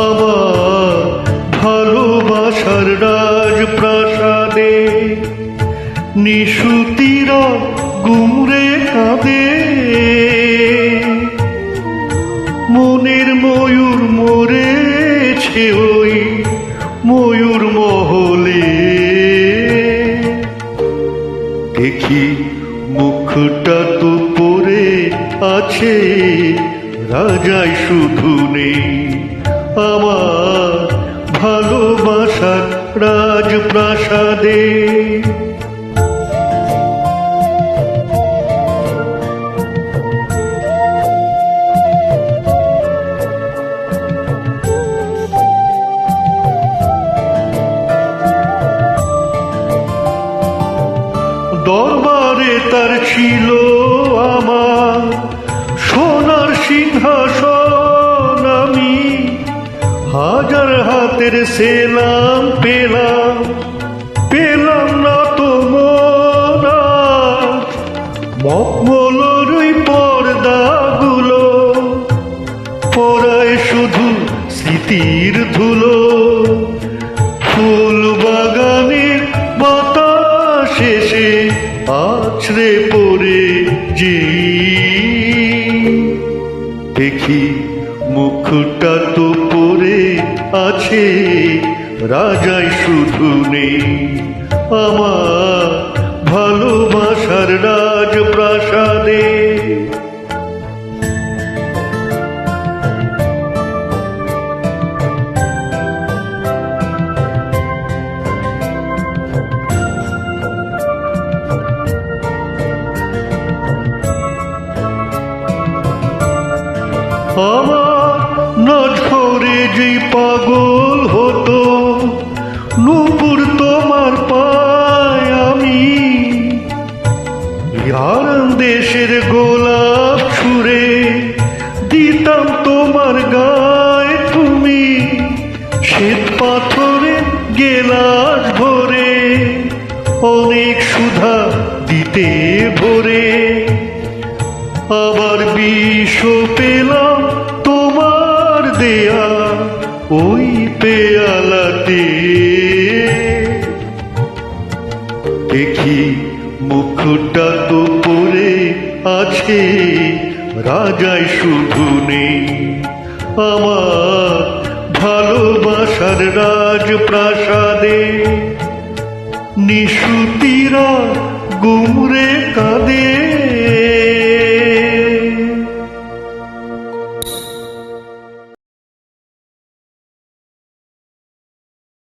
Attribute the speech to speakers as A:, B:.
A: আবার ভালোবাসার রাজপ্রাসাদে নিশুতিরা গুমরে কাঁদে মনের ময়ূর মরেছে ওই ময়ূর মহলে। দেখি মুখটা তো পরে আছে, রাজাই শুধু নেই আমার ভালোবাসার রাজপ্রাসাদে। তার ছিল আমার। সোনার সিংহাসন আমি হাজার হাতের সেলাম পেলাম। পেলাম না তো মোরা মকমলর ওই পর্দাগুলো পরায় শুধু স্মৃতির ধুলো। ফুল এসে আছড়ে পড়ে যে দেখি মুখটা তো পড়ে আছে, রাজাই শুধু নেই। আমার ভালোবাসার রাজপ্রাসাদে আমার নজরে যে পাগল হতো, নুপুর তোমার পায় আমি। ইয়ারান দেশের গোলাপ ছুঁড়ে দিতাম তোমার গায়ে তুমি। শ্বেত পাথরে গেলাস ভরে, অনেক সুধা দিতে ভরে। আবার বিষ পেলাম দেয়া ওই পেয়ালাতে দেখি মুখটা তো পড়ে আছে, রাজাই শুধু নেই। আমার ভালোবাসার রাজপ্রাসাদে নিশুতিরা গুমরে কাঁদে।